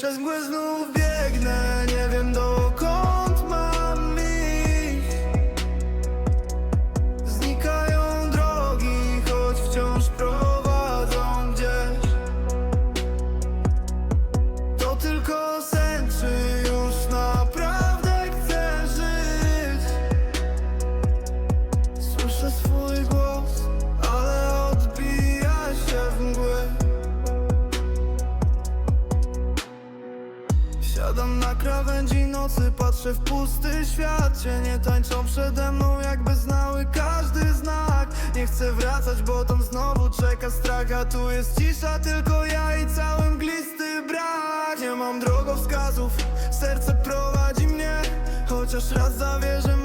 Przez mgłę znów biegnę, nie wiem dokąd mam iść. Znikają drogi, choć wciąż prowadzą gdzieś. To tylko Siadam na krawędzi nocy, patrzę w pusty świat. Cienie tańczą przede mną, jakby znały każdy znak. Nie chcę wracać, bo tam znowu czeka strach. A tu jest cisza, tylko ja i cały mglisty brak. Nie mam drogowskazów, serce prowadzi mnie. Chociaż raz zawierzę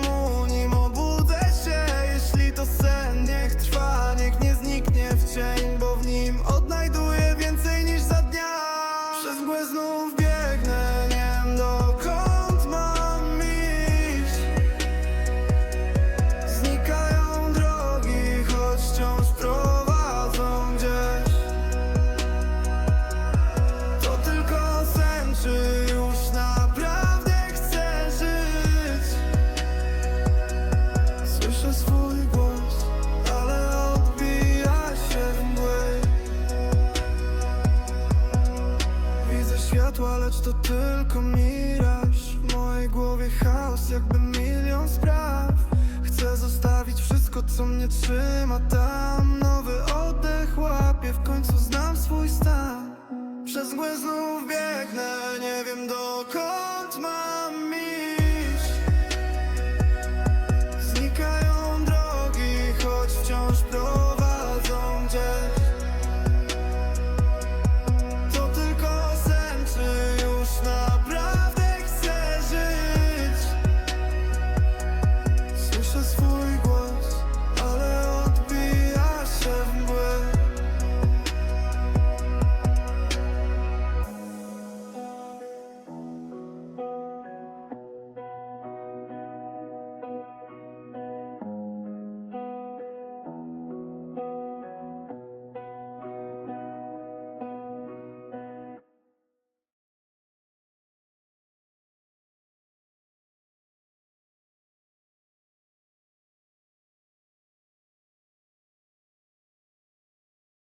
lecz to tylko miraż. W mojej głowie chaos, jakby milion spraw. Chcę zostawić wszystko, co mnie trzyma tam. Nowy oddech łapię, w końcu znam swój stan. Przez mgłę znów biegnę, nie wiem dokąd mam